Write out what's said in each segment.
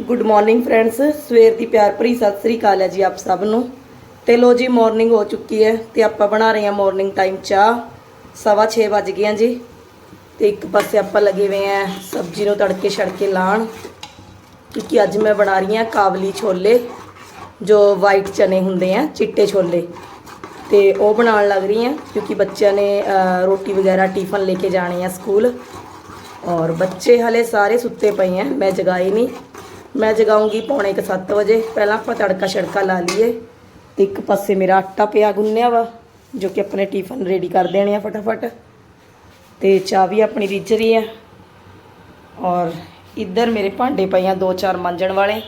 Good morning friends ਸਵੇਰ ਦੀ ਪਿਆਰ ਭਰੀ ਸਤਿ ਸ੍ਰੀ ਅਕਾਲ ਹੈ ਜੀ ਆਪ ਸਭ ਨੂੰ। ਤੇ ਲੋ ਜੀ ਮਾਰਨਿੰਗ ਹੋ ਚੁੱਕੀ ਹੈ ਤੇ ਆਪਾਂ ਬਣਾ ਰਹੇ ਹਾਂ ਮਾਰਨਿੰਗ ਟਾਈਮ ਚਾਹ। ਸਵਾ ਛੇ ਵੱਜ ਗਏ ਜੀ। ਤੇ ਇੱਕ ਪਾਸੇ ਆਪਾਂ ਲੱਗੇ ਹੋਏ ਆ ਸਬਜ਼ੀ ਨੂੰ ਤੜਕੇ ਛੜਕੇ ਲਾਣ। ਕਿਉਂਕਿ ਅੱਜ ਮੈਂ ਬਣਾ ਰਹੀ ਹਾਂ ਕਾਬਲੀ ਛੋਲੇ, ਜੋ ਵਾਈਟ ਚਨੇ ਹੁੰਦੇ ਆ, ਚਿੱਟੇ ਛੋਲੇ। ਤੇ ਉਹ ਬਣਾਉਣ ਲੱਗ ਰਹੀ ਹਾਂ ਕਿਉਂਕਿ ਬੱਚਿਆਂ ਨੇ ਰੋਟੀ ਵਗੈਰਾ ਟਿਫਨ ਲੈ ਕੇ ਜਾਣੇ ਆ ਸਕੂਲ। ਔਰ ਬੱਚੇ ਹਲੇ ਸਾਰੇ ਸੁੱਤੇ ਪਏ ਆ, ਮੈਂ ਜਗਾਏ ਨਹੀਂ। ਮੈਂ ਜਗਾਉਂਗੀ ਪੌਣੇ 7 ਵਜੇ। ਪਹਿਲਾਂ ਆਪਾਂ ਤੜਕਾ ਛੜਕਾ ਲਾ ਲਈਏ। ਤੇ ਇੱਕ ਪਾਸੇ ਮੇਰਾ ਆਟਾ ਪਿਆ ਗੁੰਨਿਆ ਵਾ, ਜੋ ਕਿ ਆਪਣੇ ਟਿਫਨ ਰੈਡੀ ਕਰ ਦੇਣੇ ਆ ਫਟਾਫਟ। ਤੇ ਚਾਹ ਵੀ ਆਪਣੀ ਰਿੱਝ ਰਹੀ ਆ। ਔਰ ਇੱਧਰ ਮੇਰੇ ਭਾਂਡੇ ਪਏ ਆ ਦੋ ਚਾਰ ਮਾਂਜਣ ਵਾਲੇ।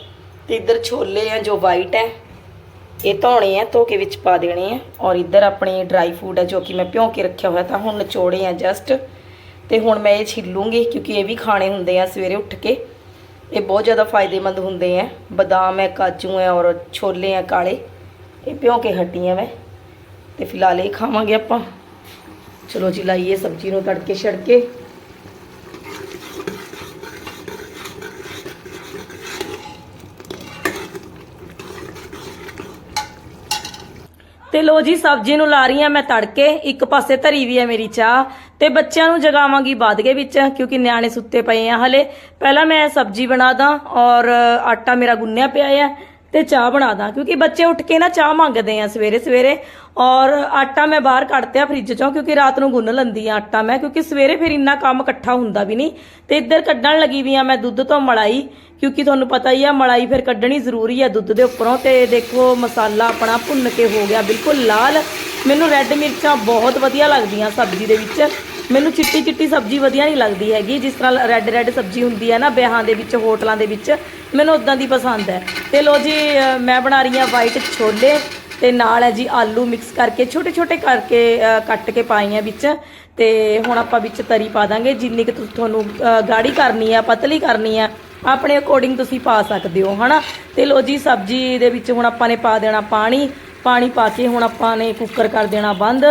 ਤੇ ਇੱਧਰ ਛੋਲੇ ਆ ਜੋ ਵਾਈਟ ਹੈ ਇਹ ਧੋਣੇ ਆ, ਧੋ ਕੇ ਵਿੱਚ ਪਾ ਦੇਣੇ ਆ। ਔਰ ਇੱਧਰ ਆਪਣੇ ਡਰਾਈ ਫੂਡ ਹੈ ਜੋ ਕਿ ਮੈਂ ਭਿਉਂ ਕੇ ਰੱਖਿਆ ਹੋਇਆ ਤਾਂ ਹੁਣ ਨਿਚੋੜੇ ਆ ਜਸਟ ਤੇ ਹੁਣ ਮੈਂ ਇਹ ਛਿੱਲੂੰਗੀ, ਕਿਉਂਕਿ ਇਹ ਵੀ ਖਾਣੇ ਹੁੰਦੇ ਆ ਸਵੇਰੇ ਉੱਠ ਕੇ। ਇਹ ਬਹੁਤ ਜ਼ਿਆਦਾ ਫਾਇਦੇਮੰਦ ਹੁੰਦੇ ਆ। ਬਦਾਮ ਹੈ ਕਾਜੂ ਹੈ ਔਰ ਛੋਲੇ ਹੈ ਕਾਲੇ। ਇਹ ਭਿਉਂ ਕੇ ਹਟੀ ਆ ਮੈਂ। ਤੇ ਫਿਲਹਾਲ ਇਹ ਖਾਵਾਂਗੇ ਆਪਾਂ। ਚਲੋ ਜੀ, ਲਾਈਏ ਸਬਜ਼ੀ ਨੂੰ ਤੜਕੇ ਛੜਕੇ। ਤੇ ਲੋ ਜੀ, ਸਬਜ਼ੀ ਨੂੰ ਲਾ ਰਹੀ ਆ ਮੈਂ ਤੜਕੇ। ਇੱਕ ਪਾਸੇ ਧਰੀ ਵੀ ਆ ਮੇਰੀ ਚਾਹ। ਤੇ ਬੱਚਿਆਂ ਨੂੰ ਜਗਾਵਾਂਗੀ ਬਾਦਗੇ ਵਿੱਚ, ਕਿਉਂਕਿ ਨਿਆਣੇ ਸੁੱਤੇ ਪਏ ਆ ਹਲੇ। ਪਹਿਲਾਂ ਮੈਂ ਸਬਜ਼ੀ ਬਣਾ ਦਾਂ ਔਰ ਆਟਾ ਮੇਰਾ ਗੁੰਨਿਆ ਪਿਆ ਆ ਤੇ ਚਾਹ ਬਣਾ ਦਾਂ, ਕਿਉਂਕਿ ਬੱਚੇ ਉੱਠ ਕੇ ਨਾ ਚਾਹ ਮੰਗਦੇ ਆ ਸਵੇਰੇ ਸਵੇਰੇ ਔਰ ਆਟਾ ਮੈਂ ਬਾਹਰ ਕੱਢਤਿਆ ਫ੍ਰਿਜ ਚੋਂ, ਕਿਉਂਕਿ ਰਾਤ ਨੂੰ ਗੁੰਨ ਲੈਂਦੀ ਆ ਆਟਾ ਮੈਂ, ਕਿਉਂਕਿ ਸਵੇਰੇ ਫਿਰ ਇੰਨਾ ਕੰਮ ਇਕੱਠਾ ਹੁੰਦਾ ਵੀ ਨਹੀਂ ਤੇ ਇੱਧਰ ਕੱਢਣ ਲੱਗੀ ਵੀ ਆ ਮੈਂ ਦੁੱਧ ਤੋਂ ਮਲਾਈ, ਕਿਉਂਕਿ ਤੁਹਾਨੂੰ ਪਤਾ ਹੀ ਆ ਮਲਾਈ ਫਿਰ ਕੱਢਣੀ ਜ਼ਰੂਰੀ ਆ ਦੁੱਧ ਦੇ ਉੱਪਰੋਂ। ਤੇ ਦੇਖੋ ਮਸਾਲਾ ਆਪਣਾ ਭੁੰਨ ਕੇ ਹੋ ਗਿਆ ਬਿਲਕੁਲ ਲਾਲ। ਮੈਨੂੰ ਰੈੱਡ ਮਿਰਚਾਂ ਬਹੁਤ ਵਧੀਆ ਲੱਗਦੀਆਂ ਸਬਜ਼ੀ ਦੇ ਵਿੱਚ। ਮੈਨੂੰ ਚਿੱਟੀ ਚਿੱਟੀ ਸਬਜ਼ੀ ਵਧੀਆ ਨਹੀਂ ਲੱਗਦੀ ਹੈਗੀ। ਜਿਸ ਤਰ੍ਹਾਂ ਰੈੱਡ ਰੈੱਡ ਸਬਜ਼ੀ ਹੁੰਦੀ ਹੈ ਨਾ, ਵਿਆਹਾਂ ਦੇ ਵਿੱਚ, ਹੋਟਲਾਂ ਦੇ ਵਿੱਚ, ਮੈਨੂੰ ਉਦਾਂ ਦੀ ਪਸੰਦ ਹੈ। ਤੇ ਲੋ ਜੀ ਮੈਂ ਬਣਾ ਰਹੀ ਹਾਂ ਵਾਈਟ ਛੋਲੇ ਤੇ ਨਾਲ ਹੈ ਜੀ ਆਲੂ ਮਿਕਸ ਕਰਕੇ, ਛੋਟੇ ਛੋਟੇ ਕਰਕੇ ਕੱਟ ਕੇ ਪਾਏ ਆ ਵਿੱਚ। ਤੇ ਹੁਣ ਆਪਾਂ ਵਿੱਚ ਤਰੀ ਪਾ ਦਾਂਗੇ, ਜਿੰਨੀ ਕਿ ਤੁ- ਤੁਹਾਨੂੰ ਗਾੜੀ ਕਰਨੀ ਆ ਪਤਲੀ ਕਰਨੀ ਆ ਆਪਣੇ ਅਕੋਰਡਿੰਗ ਤੁਸੀਂ ਪਾ ਸਕਦੇ ਹੋ, ਹਨਾ? ਤੇ ਲੋ ਜੀ, ਸਬਜ਼ੀ ਦੇ ਵਿੱਚ ਹੁਣ ਆਪਾਂ ਨੇ ਪਾ ਦੇਣਾ ਪਾਣੀ। ਪਾਣੀ ਪਾ ਕੇ ਹੁਣ ਆਪਾਂ ਨੇ ਕੁੱਕਰ ਕਰ ਦੇਣਾ ਬੰਦ।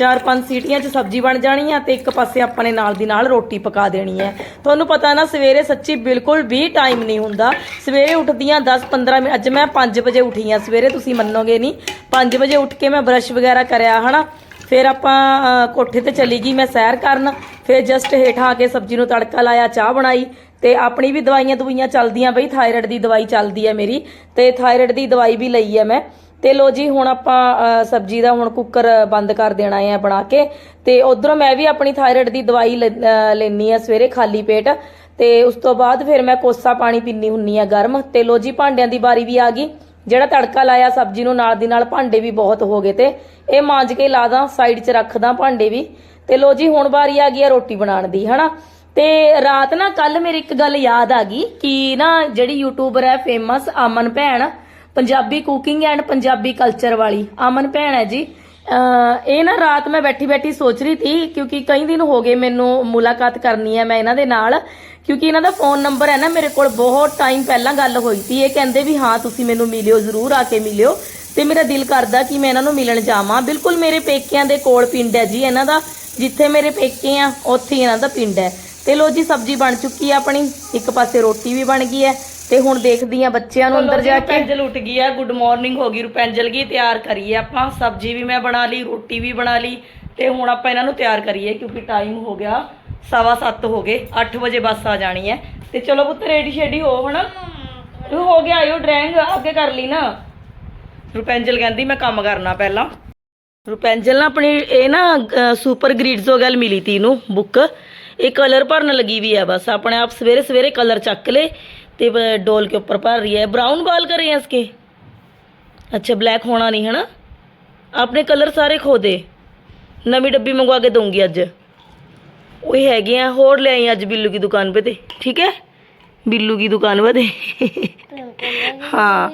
ਚਾਰ ਪੰਜ ਸੀਟੀਆਂ 'ਚ ਸਬਜ਼ੀ ਬਣ ਜਾਣੀ ਆ ਤੇ ਇੱਕ ਪਾਸੇ ਆਪਾਂ ਨੇ ਨਾਲ ਦੀ ਨਾਲ ਰੋਟੀ ਪਕਾ ਦੇਣੀ ਹੈ। ਤੁਹਾਨੂੰ ਪਤਾ ਨਾ, ਸਵੇਰੇ ਸੱਚੀ ਬਿਲਕੁਲ ਵੀ ਟਾਈਮ ਨਹੀਂ ਹੁੰਦਾ। ਸਵੇਰੇ ਉੱਠਦੀਆਂ 10 15 ਮਿੰਟ, ਅੱਜ ਮੈਂ 5 ਵਜੇ ਉੱਠੀ ਆ। ਸਵੇਰੇ ਤੁਸੀਂ ਮੰਨੋਗੇ ਨਹੀਂ 5 ਵਜੇ ਉੱਠ ਕੇ ਮੈਂ ਬਰਸ਼ ਵਗੈਰਾ ਕਰਿਆ, ਹਨਾ? ਫਿਰ ਆਪਾਂ ਕੋਠੇ ਤੇ ਚਲੀ ਗਈ ਮੈਂ ਸੈਰ ਕਰਨ। ਫਿਰ ਜਸਟ ਹੇਠਾਂ ਆ ਕੇ ਸਬਜ਼ੀ ਨੂੰ ਤੜਕਾ ਲਾਇਆ, ਚਾਹ ਬਣਾਈ। ਤੇ ਆਪਣੀ ਵੀ ਦਵਾਈਆਂ ਦਵਾਈਆਂ ਚੱਲਦੀਆਂ ਬਈ ਥਾਇਰਾਇਡ ਦੀ ਦਵਾਈ ਚੱਲਦੀ ਹੈ ਮੇਰੀ। ਤੇ ਥਾਇਰਾਇਡ ਦੀ ਦਵਾਈ ਵੀ ਲਈ ਹੈ ਮੈਂ। ਤੇ ਲੋ ਜੀ, ਹੁਣ ਆਪਾਂ ਸਬਜ਼ੀ ਦਾ ਹੁਣ ਕੁੱਕਰ ਬੰਦ ਕਰ ਦੇਣਾ ਹੈ ਬਣਾ ਕੇ। ਤੇ ਉਧਰੋਂ ਮੈਂ ਵੀ ਆਪਣੀ ਥਾਇਰਾਇਡ ਦੀ ਦਵਾਈ ਲੈਣੀ ਆ ਸਵੇਰੇ ਖਾਲੀ ਪੇਟ। ਤੇ ਉਸ ਤੋਂ ਬਾਅਦ ਫਿਰ ਮੈਂ ਕੋਸਾ ਪਾਣੀ ਪੀਣੀ ਹੁੰਨੀ ਆ ਗਰਮ। ਤੇ ਲੋ ਜੀ, ਭਾਂਡਿਆਂ ਦੀ ਵਾਰੀ ਵੀ ਆ ਗਈ। ਜਿਹੜਾ ਤੜਕਾ ਲਾਇਆ ਸਬਜ਼ੀ ਨੂੰ, ਨਾਲ ਦੀ ਨਾਲ ਭਾਂਡੇ ਵੀ ਬਹੁਤ ਹੋ ਗਏ ਤੇ। ਇਹ ਮਾਂਜ ਕੇ ਲਾ ਦਾਂ, ਸਾਈਡ 'ਚ ਰੱਖਦਾ ਭਾਂਡੇ ਵੀ। ਤੇ ਲੋ ਜੀ, ਹੁਣ ਵਾਰੀ ਆ ਗਈ ਆ ਰੋਟੀ ਬਣਾਉਣ ਦੀ, ਹਨਾ? ਤੇ ਰਾਤ ਨਾ ਕੱਲ ਮੇਰੀ ਇੱਕ ਗੱਲ ਯਾਦ ਆ ਗਈ ਕਿ ਨਾ, ਜਿਹੜੀ ਯੂਟਿਊਬਰ ਹੈ ਫੇਮਸ ਅਮਨ ਭੈਣ Punjabi cooking and Punjabi culture ਵਾਲੀ। ਅਮਨ ਭੈਣ ਹੈ ਜੀ। ਇਹ ਨਾ ਰਾਤ ਮੈਂ ਬੈਠੀ ਬੈਠੀ ਸੋਚ ਰਹੀ ਸੀ, ਕਿਉਂਕਿ ਕਈ ਦਿਨ ਹੋ ਗਏ ਮੈਨੂੰ ਮੁਲਾਕਾਤ ਕਰਨੀ ਹੈ ਮੈਂ ਇਹਨਾਂ ਦੇ ਨਾਲ, ਕਿਉਂਕਿ ਇਹਨਾਂ ਦਾ ਫੋਨ ਨੰਬਰ ਹੈ ਨਾ ਮੇਰੇ ਕੋਲ ਬਹੁਤ ਟਾਈਮ ਪਹਿਲਾਂ ਗੱਲ ਹੋਈ ਸੀ। ਇਹ ਕਹਿੰਦੇ ਵੀ ਹਾਂ, ਤੁਸੀਂ ਮੈਨੂੰ ਮਿਲਿਓ, ਜ਼ਰੂਰ ਆ ਕੇ ਮਿਲਿਓ। ਤੇ ਮੇਰਾ ਦਿਲ ਕਰਦਾ ਕਿ ਮੈਂ ਇਹਨਾਂ ਨੂੰ ਮਿਲਣ ਜਾਵਾਂ। ਬਿਲਕੁਲ ਮੇਰੇ ਪੇਕਿਆਂ ਦੇ ਕੋਲ ਪਿੰਡ ਹੈ ਜੀ ਇਹਨਾਂ ਦਾ। ਜਿੱਥੇ ਮੇਰੇ ਪੇਕੇ ਆ, ਉੱਥੇ ਇਹਨਾਂ ਦਾ ਪਿੰਡ ਹੈ। ਤੇ ਲੋ ਜੀ ਸਬਜ਼ੀ ਬਣ ਚੁੱਕੀ ਹੈ ਆਪਣੀ। ਇੱਕ ਪਾਸੇ ਰੋਟੀ ਵੀ ਬਣ ਗਈ ਹੈ ਤੇ ਹੁਣ ਦੇਖਦੀ ਆ ਬੱਚਿਆਂ ਨੂੰ ਅੰਦਰ ਜਾ ਕੇ। ਰੁਪੈਂਜਲ ਉੱਠ ਗਈ ਹੈ ਗੁੱਡ ਮਾਰਨਿੰਗ ਹੋ ਗਈ ਰੁਪੈਂਜਲ ਗਈ ਤਿਆਰ ਕਰੀਏ ਆਪਾਂ। ਸਬਜ਼ੀ ਵੀ ਮੈਂ ਬਣਾ ਲਈ ਰੋਟੀ ਵੀ ਬਣਾ ਲਈ ਤੇ ਹੁਣ ਆਪਾਂ ਇਹਨਾਂ ਨੂੰ ਤਿਆਰ ਕਰੀਏ ਕਿਉਂਕਿ ਟਾਈਮ ਹੋ ਗਿਆ ਸਵਾ ਸੱਤ ਹੋ ਗਏ 8 ਵਜੇ ਬੱਸ ਆ ਜਾਣੀ ਹੈ। ਤੇ ਚਲੋ ਪੁੱਤ ਰੈਡੀ ਸ਼ੈਡੀ ਹੋ ਤੂੰ ਹੋ ਗਿਆ ਆਇਓ ਡਰਾਇੰਗ ਅੱਗੇ ਕਰ ਲਈ ਨਾ। ਰੁਪੈਂਜਲ ਕਹਿੰਦੀ ਮੈਂ ਕੰਮ ਕਰਨਾ ਪਹਿਲਾਂ। ਰੁਪੈਂਜਲ ਨਾ ਆਪਣੀ ਇਹ ਨਾ ਸੁਪਰ ਗ੍ਰਿਡਸ ਹੋ ਗੱਲ ਮਿਲੀ ਤੀ ਇਹਨੂੰ ਬੁੱਕ ये कलर भरन लगी हुई है बस। अपने आप सवेरे सवेरे कलर चक ले तो डोल के उपर भर रही है। ब्राउन बाल कर हैं इसके। अच्छा ब्लैक होना नहीं, है ना? अपने कलर सारे खो दे। नवी डब्बी मंगवा के दूँगी अज वो हैगे हैं होर ले आई अज बिल्लू की दुकान पर ठीक है? बिल्लू की दुकान पर हाँ।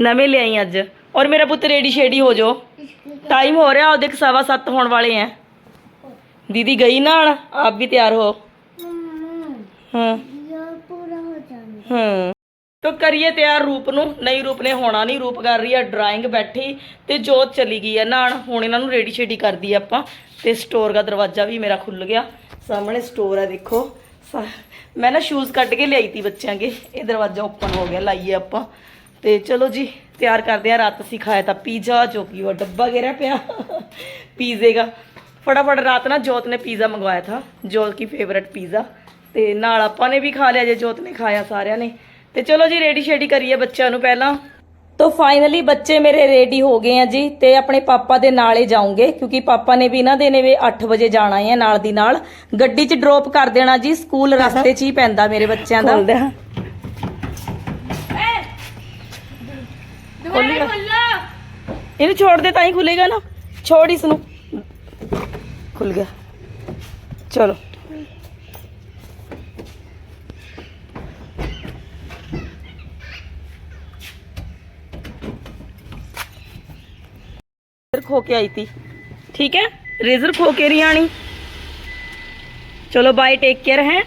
नवे ले आई अज और मेरा पुत्र रेडी शेडी हो जाओ। टाइम हो रहा और देख सवा सत्त होने वाले हैं। दीदी गई ना आप भी तैयार हो हाँ हाँ तो ਕਰੀਏ ਤਿਆਰ ਰੂਪ ਨੂੰ ਨਹੀਂ ਰੂਪ ਨੇ ਹੋਣਾ ਨਹੀਂ ਰੂਪ ਕਰ ਰਹੀ ਹੈ ਡਰਾਇੰਗ ਬੈਠੀ ਤੇ ਜੋਤ ਚਲੀ ਗਈ ਹੈ ਨਾਣ ਹੁਣ ਇਹਨਾਂ ਨੂੰ ਰੈਡੀ ਸ਼ੇਡੀ ਕਰਦੀ ਆਪਾਂ ਤੇ ਸਟੋਰ ਦਾ ਦਰਵਾਜ਼ਾ ਵੀ ਮੇਰਾ ਖੁੱਲ ਗਿਆ ਸਾਹਮਣੇ ਸਟੋਰ ਹੈ ਦੇਖੋ ਸਾ- ਮੈਂ ਨਾ ਸ਼ੂਜ਼ ਕੱਢ ਕੇ ਲਿਆਈ ਤੀ ਬੱਚਿਆਂ ਕੇ ਇਹ ਦਰਵਾਜ਼ਾ ਓਪਨ ਹੋ ਗਿਆ ਲਾਈਏ ਆਪਾਂ ਤੇ ਚਲੋ ਜੀ ਤਿਆਰ ਕਰਦੇ ਆ ਰਾਤ ਅਸੀਂ ਖਾਇਆ ਤਾਂ ਪੀਜ਼ਾ ਜੋ ਕਿ ਉਹ ਡੱਬਾ ਗਿਰਿਆ ਪਿਆ ਪੀਜ਼ੇ ਦਾ ਫਟਾਫਟ ਰਾਤ ਨਾ ਜੋਤ ਨੇ ਪੀਜ਼ਾ ਮੰਗਵਾਇਆ ਥਾ ਜੋਤ ਕੀ ਫੇਵਰਟ ਪੀਜ਼ਾ। ਤੇ ਨਾਲ ਆਪਾਂ ਨੇ ਵੀ ਖਾ ਲਿਆ ਜੇ ਜੋਤ ਨੇ ਖਾਇਆ ਸਾਰਿਆਂ ਨੇ। ਤੇ ਚਲੋ ਜੀ ਰੈਡੀ ਸ਼ੇਡੀ ਕਰੀਏ ਬੱਚਿਆਂ ਨੂੰ ਪਹਿਲਾਂ। ਤੋ ਫਾਈਨਲੀ ਬੱਚੇ ਮੇਰੇ ਰੈਡੀ ਹੋ ਗਏ ਆ ਜੀ ਤੇ ਆਪਣੇ ਪਾਪਾ ਦੇ ਨਾਲ ਹੀ ਜਾਉਂਗੇ ਕਿਉਂਕਿ ਪਾਪਾ ਨੇ ਵੀ ਇਹਨਾਂ ਦੇ ਨੇ ਵੀ 8 ਵਜੇ ਜਾਣਾ ਹੈ ਨਾਲ ਦੀ ਨਾਲ। ਗੱਡੀ 'ਚ ਡ੍ਰੌਪ ਕਰ ਦੇਣਾ ਜੀ ਸਕੂਲ ਰਸਤੇ 'ਚ ਹੀ ਪੈਂਦਾ ਮੇਰੇ ਬੱਚਿਆਂ ਦਾ। ਇਹਨੂੰ ਛੋੜ ਦੇ ਤਾਂ ਹੀ ਖੁੱਲੇਗਾ ਨਾ। ਛੋੜ ਇਸ ਨੂੰ खुल गया। चलो। खो के आई थी। ठीक है? रेजर खो के रिया चलो बाय टेक केयर है?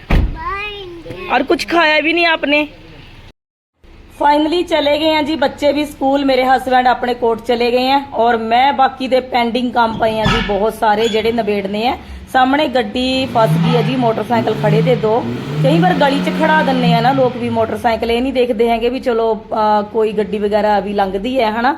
और कुछ खाया भी नहीं आपने? ਫਾਈਨਲੀ ਚਲੇ ਗਏ ਆ ਜੀ, ਬੱਚੇ ਵੀ ਸਕੂਲ, ਮੇਰੇ ਹਸਬੰਡ ਆਪਣੇ ਕੋਰਟ ਚਲੇ ਗਏ ਆ ਔਰ ਮੈਂ ਬਾਕੀ ਦੇ ਪੈਂਡਿੰਗ ਕੰਮ ਪਏ ਆ ਜੀ, ਬਹੁਤ ਸਾਰੇ ਜਿਹੜੇ ਨਿਬੇੜਨੇ ਆ। ਸਾਹਮਣੇ ਗੱਡੀ ਫਸ ਗਈ ਹੈ ਜੀ, ਮੋਟਰਸਾਈਕਲ ਖੜੇ ਦੇ ਦੋ। ਕਈ ਵਾਰ ਗਲੀ 'ਚ ਖੜਾ ਦਿੰਨੇ ਆ ਨਾ, ਲੋਕ ਵੀ ਮੋਟਰਸਾਈਕਲ ਇਹ ਨਹੀਂ ਦੇਖਦੇ ਹੈਗੇ ਵੀ ਚਲੋ ਕੋਈ ਗੱਡੀ ਵਗੈਰਾ ਵੀ ਲੰਘਦੀ ਹੈ, ਹਨਾ?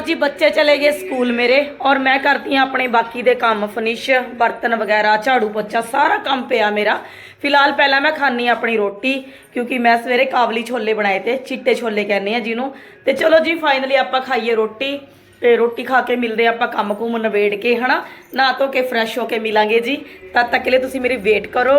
ਜੀ, ਬੱਚੇ ਚਲੇ ਗਏ ਸਕੂਲ ਮੇਰੇ ਔਰ ਮੈਂ ਕਰਦੀ ਆ ਆਪਣੇ ਬਾਕੀ ਦੇ ਕੰਮ ਫਿਨਿਸ਼ ਬਰਤਨ ਵਗੈਰਾ, ਝਾੜੂ ਪੋਚਾ, ਸਾਰਾ ਕੰਮ ਪਿਆ ਮੇਰਾ। ਫਿਲਹਾਲ ਪਹਿਲਾਂ ਮੈਂ ਖਾਣੀ ਆਪਣੀ ਰੋਟੀ, ਕਿਉਂਕਿ ਮੈਂ ਸਵੇਰੇ ਕਾਬਲੀ ਛੋਲੇ ਬਣਾਏ ਤੇ ਚਿੱਟੇ ਛੋਲੇ ਕਹਿੰਦੇ ਆ ਜਿਹਨੂੰ। ਤੇ ਚਲੋ ਜੀ ਫਾਈਨਲੀ ਆਪਾਂ ਖਾਈਏ ਰੋਟੀ ਤੇ ਰੋਟੀ ਖਾ ਕੇ ਮਿਲਦੇ ਆ ਆਪਾਂ ਕੰਮ ਕੁਮ ਨਵੇੜ ਕੇ, ਹਨਾ? ਨਾ ਧੋ ਕੇ ਫਰੈਸ਼ ਹੋ ਕੇ ਮਿਲਾਂਗੇ ਜੀ। ਤਦ ਤੱਕ ਲਈ ਤੁਸੀਂ ਮੇਰੀ ਵੇਟ ਕਰੋ।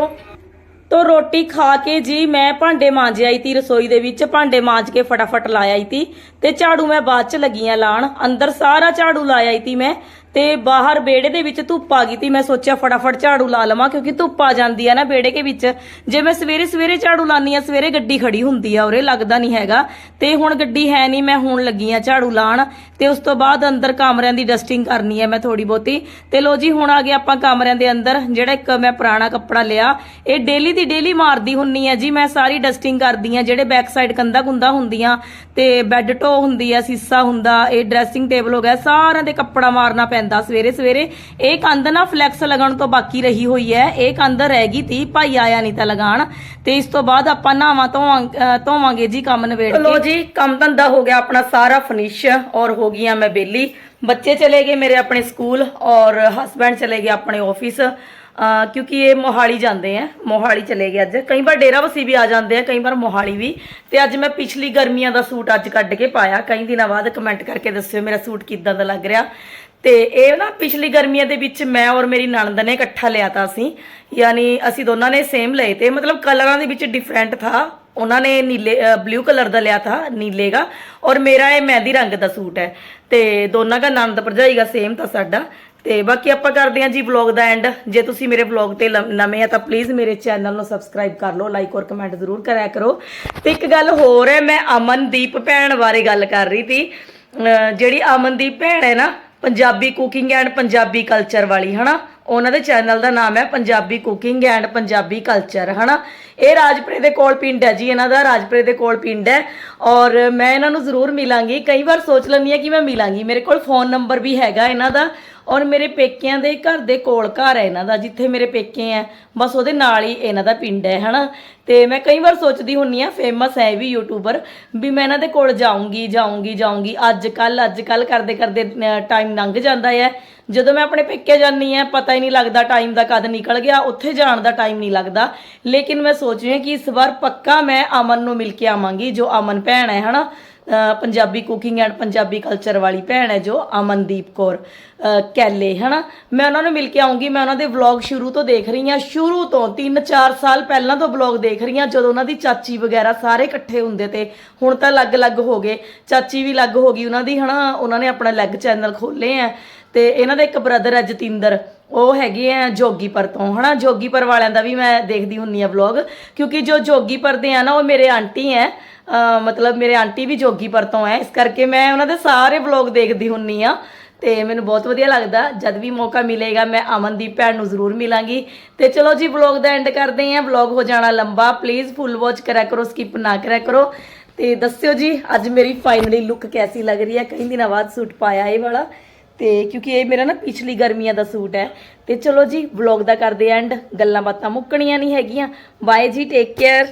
ਤੋ ਰੋਟੀ ਖਾ ਕੇ ਜੀ ਮੈਂ ਭਾਂਡੇ ਮਾਂਜਿਆ ਆਈ ਤੀ, ਰਸੋਈ ਦੇ ਵਿੱਚ ਭਾਂਡੇ ਮਾਂਜ ਕੇ ਫਟਾਫਟ ਲਾਇਆ ਆਈ ਤੀ ਤੇ ਝਾੜੂ ਮੈਂ ਬਾਅਦ ਚ ਲੱਗੀਆਂ ਲਾਣ, ਅੰਦਰ ਸਾਰਾ ਝਾੜੂ ਲਾਇਆ ਆਈ ਤੀ ਮੈਂ। ਤੇ ਬਾਹਰ ਬੇੜੇ ਦੇ ਵਿੱਚ ਧੁੱਪ ਆ ਗਈ ਤੀ। ਮੈਂ ਸੋਚਿਆ ਫਟਾਫਟ ਝਾੜੂ ਲਾ ਲਵਾਂ, ਕਿਉਂਕਿ ਧੁੱਪ ਆ ਜਾਂਦੀ ਆ ਨਾ ਬੇੜੇ ਕੇ ਵਿੱਚ। ਜੇ ਮੈਂ ਸਵੇਰੇ ਸਵੇਰੇ ਝਾੜੂ ਲਾਨੀ ਆ, ਸਵੇਰੇ ਗੱਡੀ ਖੜੀ ਹੁੰਦੀ ਆ, ਉਰੇ ਲੱਗਦਾ ਨਹੀਂ ਹੈਗਾ। ਤੇ ਹੁਣ ਗੱਡੀ ਹੈ ਨਹੀਂ, ਮੈਂ ਹੁਣ ਲੱਗੀ ਆ ਝਾੜੂ ਲਾਣ ਤੇ ਉਸ ਤੋਂ ਬਾਅਦ ਅੰਦਰ ਕਮਰਿਆਂ ਦੀ ਡਸਟਿੰਗ ਕਰਨੀ ਹੈ ਮੈਂ ਥੋੜੀ ਬਹੁਤੀ। ਤੇ ਲੋ ਜੀ, ਹੁਣ ਆ ਗਏ ਆਪਾਂ ਕਮਰਿਆਂ ਦੇ ਅੰਦਰ। ਜਿਹੜਾ ਇੱਕ ਮੈਂ ਪੁਰਾਣਾ ਕੱਪੜਾ ਲਿਆ, ਇਹ ਡੇਲੀ ਦੀ ਡੇਲੀ ਮਾਰਦੀ ਹੁੰਨੀ ਆ ਜੀ। ਮੈਂ ਸਾਰੀ ਡਸਟਿੰਗ ਕਰਦੀ ਆ, ਜਿਹੜੇ ਬੈਕ ਸਾਈਡ ਕੰਧਾ ਕੁੰਦਾ ਹੁੰਦੀਆਂ। ਤੇ ਬੈੱਡ ਟੋ ਹੁੰਦੀ ਆ, ਸੀਸਾ ਹੁੰਦਾ, ਇਹ ਡਰੈਸਿੰਗ ਟੇਬਲ ਹੋ ਗਿਆ, ਸਾਰਿਆਂ ਦੇ ਕੱਪੜਾ ਮਾਰਨਾ ਪੈ ਪੈਂਦਾ। ਸਵੇਰੇ ਸਵੇਰੇ ਇਹ ਕੰਧ ਨਾ ਫਲੈਕਸ ਲਗਾਉਣ ਤੋਂ ਬਾਕੀ ਰਹੀ ਹੋਈ ਹੈ। ਇਹ ਕੰਧ ਰਹਿ ਗਈ ਤੀ, ਭਾਈ ਆਇਆ ਨਹੀਂ ਤਾਂ ਲਗਾਣ ਤੇ ਇਸ ਤੋਂ ਬਾਅਦ ਆਪਾਂ ਨਹਾਵਾਂ ਧੋਵਾਂਗੇ ਜੀ ਕੰਮ ਨਵੇੜ ਕੇ। ਲੋ ਜੀ, ਕੰਮ ਧੰਦਾ ਹੋ ਗਿਆ ਆਪਣਾ ਸਾਰਾ ਫਿਨਿਸ਼ ਔਰ ਹੋ ਗਈਆਂ ਮੈਂ ਬੇਲੀ। ਬੱਚੇ ਚਲੇ ਗਏ ਮੇਰੇ ਆਪਣੇ ਸਕੂਲ ਔਰ ਹਸਬੰਡ ਚਲੇ ਗਏ ਆਪਣੇ ਆਫਿਸ ਕਿਉਂਕਿ ਇਹ ਮੋਹਾਲੀ ਜਾਂਦੇ ਆ। ਮੋਹਾਲੀ ਚਲੇ ਗਏ ਅੱਜ। ਕਈ ਵਾਰ ਡੇਰਾ ਵਸੀ ਵੀ ਆ ਜਾਂਦੇ ਆ, ਕਈ ਵਾਰ ਮੋਹਾਲੀ ਵੀ। ਤੇ ਅੱਜ ਮੈਂ ਪਿਛਲੀ ਗਰਮੀਆਂ ਦਾ ਸੂਟ ਅੱਜ ਕੱਢ ਕੇ ਪਾਇਆ। ਕਈ ਦਿਨਾਂ ਬਾਅਦ ਕਮੈਂਟ ਕਰਕੇ ਦੱਸਿਓ ਮੇਰਾ ਸੂਟ ਕਿੱਦਾਂ ਦਾ ਲੱਗ ਰਿਹਾ। ਤੇ ਇਹ ਨਾ ਪਿਛਲੀ ਗਰਮੀਆਂ ਦੇ ਵਿੱਚ ਮੈਂ ਔਰ ਮੇਰੀ ਨਣਦ ਨੇ ਇਕੱਠਾ ਲਿਆ ਤਾਂ ਅਸੀਂ ਯਾਨੀ ਅਸੀਂ ਦੋਨਾਂ ਨੇ ਸੇਮ ਲਏ ਤੇ ਮਤਲਬ ਕਲਰਾਂ ਦੇ ਵਿੱਚ ਡਿਫਰੈਂਟ ਥਾ। ਉਹਨਾਂ ਨੇ ਨੀਲੇ ਬਲੂ ਕਲਰ ਦਾ ਲਿਆ ਥਾ ਨੀਲੇ ਦਾ। ਔਰ ਮੇਰਾ ਇਹ ਮਹਿੰਦੀ ਰੰਗ ਦਾ ਸੂਟ ਹੈ। ਤੇ ਦੋਨਾਂ ਦਾ ਨੰਦ ਭਰਜਾਈ ਦਾ ਸੇਮ ਤਾਂ ਸਾਡਾ। ਤੇ ਬਾਕੀ ਆਪਾਂ ਕਰਦੇ ਹਾਂ ਜੀ ਵਲੌਗ ਦਾ ਐਂਡ ਜੇ ਤੁਸੀਂ ਮੇਰੇ ਵਲੌਗ ਤੇ ਲ- ਨਵੇਂ ਆ ਤਾਂ ਪਲੀਜ਼ ਮੇਰੇ ਚੈਨਲ ਨੂੰ ਸਬਸਕ੍ਰਾਈਬ ਕਰ ਲਓ ਲਾਈਕ ਔਰ ਕਮੈਂਟ ਜ਼ਰੂਰ ਕਰਿਆ ਕਰੋ। ਤੇ ਇੱਕ ਗੱਲ ਹੋਰ ਹੈ, ਮੈਂ ਅਮਨਦੀਪ ਭੈਣ ਬਾਰੇ ਗੱਲ ਕਰ ਰਹੀ ਸੀ। ਜਿਹੜੀ ਅਮਨਦੀਪ ਭੈਣ ਹੈ ਨਾ Punjabi cooking and Punjabi culture ਵਾਲੀ, ਹਨਾ? ਉਹਨਾਂ ਦੇ ਚੈਨਲ ਦਾ ਨਾਮ ਹੈ Punjabi cooking and Punjabi culture ਹਨਾ? ਇਹ ਰਾਜਪੁਰੇ ਦੇ ਕੋਲ ਪਿੰਡ ਹੈ ਜੀ, ਇਹਨਾਂ ਦਾ ਰਾਜਪੁਰੇ ਦੇ ਕੋਲ ਪਿੰਡ ਹੈ। ਔਰ ਮੈਂ ਇਹਨਾਂ ਨੂੰ ਜ਼ਰੂਰ ਮਿਲਾਂਗੀ। ਕਈ ਵਾਰ ਸੋਚ ਲੈਂਦੀ ਹਾਂ ਕਿ ਮੈਂ ਮਿਲਾਂਗੀ। ਮੇਰੇ ਕੋਲ ਫੋਨ ਨੰਬਰ ਵੀ ਹੈਗਾ ਇਹਨਾਂ ਦਾ। ਔਰ ਮੇਰੇ ਪੇਕਿਆਂ ਦੇ ਘਰ ਦੇ ਕੋਲ ਘਰ ਹੈ ਇਹਨਾਂ ਦਾ, ਜਿੱਥੇ ਮੇਰੇ ਪੇਕੇ ਹੈ। ਬਸ ਉਹਦੇ ਨਾਲ ਹੀ ਇਹਨਾਂ ਦਾ ਪਿੰਡ ਹੈ, ਹਨਾ? ਤੇ ਮੈਂ ਕਈ ਵਾਰ ਸੋਚਦੀ ਹੁੰਨੀ ਆ ਫੇਮਸ ਹੈ ਇਹ ਵੀ ਯੂਟਿਊਬਰ ਵੀ ਮੈਂ ਇਹਨਾਂ ਦੇ ਕੋਲ ਜਾਊਂਗੀ ਜਾਊਂਗੀ ਜਾਊਂਗੀ। ਅੱਜ ਕੱਲ ਅੱਜ ਕੱਲ ਕਰਦੇ ਕਰਦੇ ਟਾਈਮ ਲੰਘ ਜਾਂਦਾ ਹੈ। ਜਦੋਂ ਮੈਂ ਆਪਣੇ ਪੇਕੇ ਜਾਂਦੀ ਆ ਪਤਾ ਹੀ ਨਹੀਂ ਲੱਗਦਾ ਟਾਈਮ ਦਾ ਕਦ ਨਿਕਲ ਗਿਆ, ਉੱਥੇ ਜਾਣ ਦਾ ਟਾਈਮ ਨਹੀਂ ਲੱਗਦਾ। ਲੇਕਿਨ ਮੈਂ ਸੋਚ ਰਹੀ ਹਾਂ ਕਿ ਇਸ ਵਾਰ ਪੱਕਾ ਮੈਂ ਅਮਨ ਨੂੰ ਮਿਲ ਕੇ ਆਵਾਂਗੀ, ਜੋ ਅਮਨ ਭੈਣ ਹੈ, ਹਨਾ? ਅਹ Punjabi cooking and Punjabi culture ਵਾਲੀ ਭੈਣ ਹੈ ਜੋ ਅਮਨਦੀਪ ਕੌਰ ਅਹ ਕੈਲੇ, ਹਨਾ? ਮੈਂ ਉਹਨਾਂ ਨੂੰ ਮਿਲ ਕੇ ਆਉਂਗੀ, ਮੈਂ ਉਹਨਾਂ ਦੇ ਵਲੌਗ ਸ਼ੁਰੂ ਤੋਂ ਦੇਖ ਰਹੀ ਹਾਂ। ਸ਼ੁਰੂ ਤੋਂ 3-4 ਸਾਲ ਪਹਿਲਾਂ ਤੋਂ ਵਲੌਗ ਦੇਖ ਰਹੀ ਹਾਂ, ਜਦੋਂ ਉਹਨਾਂ ਦੀ ਚਾਚੀ ਵਗੈਰਾ ਸਾਰੇ ਇਕੱਠੇ ਹੁੰਦੇ ਤੇ ਹੁਣ ਤਾਂ ਅਲੱਗ-ਅਲੱਗ ਹੋ ਗਏ। ਚਾਚੀ ਵੀ ਅਲੱਗ ਹੋ ਗਈ ਉਹਨਾਂ ਦੀ, ਹਨਾ? ਉਹਨਾਂ ਨੇ ਆਪਣਾ ਲੈਗ ਚੈਨਲ ਖੋਲੇ ਆ। ਤੇ ਇਹਨਾਂ ਦਾ ਇੱਕ ਬ੍ਰਦਰ ਹੈ ਜਤਿੰਦਰ, ਉਹ ਹੈਗੇ ਆ ਜੋਗੀਪੁਰ ਤੋਂ। ਹਨਾ, ਜੋਗੀਪੁਰ ਵਾਲਿਆਂ ਦਾ ਵੀ ਮੈਂ ਦੇਖਦੀ ਹੁੰਨੀ ਆ ਵਲੌਗ ਕਿਉਂਕਿ ਜੋ ਜੋਗੀਪੁਰ ਦੇ ਆ ਨਾ, ਉਹ ਮੇਰੇ ਆਂਟੀ ਹੈ ਮਤਲਬ ਮੇਰੇ ਆਂਟੀ ਵੀ ਜੋਗੀਪੁਰ ਤੋਂ ਹੈ ਇਸ ਕਰਕੇ ਮੈਂ ਉਹਨਾਂ ਦੇ ਸਾਰੇ ਵਲੌਗ ਦੇਖਦੀ ਹੁੰਨੀ ਆ। ਤੇ ਮੈਨੂੰ ਬਹੁਤ ਵਧੀਆ ਲੱਗਦਾ, ਜਦ ਵੀ ਮੌਕਾ ਮਿਲੇਗਾ, ਮੈਂ ਅਮਨਦੀਪ ਭੈਣ ਨੂੰ ਜ਼ਰੂਰ ਮਿਲਾਂਗੀ। ਤੇ ਚਲੋ ਜੀ ਵਲੌਗ ਦਾ ਐਂਡ ਕਰਦੇ ਹਾਂ ਵਲੌਗ ਹੋ ਜਾਣਾ ਲੰਬਾ। ਪਲੀਜ਼ ਫੁੱਲ ਵਾਚ ਕਰਿਆ ਕਰੋ ਸਕਿਪ ਨਾ ਕਰਿਆ ਕਰੋ। ਤੇ ਦੱਸਿਓ ਜੀ, ਅੱਜ ਮੇਰੀ ਫਾਈਨਲੀ ਲੁੱਕ ਕੈਸੀ ਲੱਗ ਰਹੀ ਹੈ ਕਈ ਦਿਨਾਂ ਬਾਅਦ ਸੂਟ ਪਾਇਆ ਇਹ ਵਾਲਾ। ਤੇ ਕਿਉਂਕਿ ਇਹ ਮੇਰਾ ਨਾ ਪਿਛਲੀ ਗਰਮੀਆਂ ਦਾ ਸੂਟ ਹੈ। ਤੇ ਚਲੋ ਜੀ ਵਲੌਗ ਦਾ ਕਰਦੇ ਐਂਡ ਗੱਲਾਂ ਬਾਤਾਂ ਮੁੱਕਣੀਆਂ ਨਹੀਂ ਹੈਗੀਆਂ। ਬਾਏ ਜੀ ਟੇਕ ਕੇਅਰ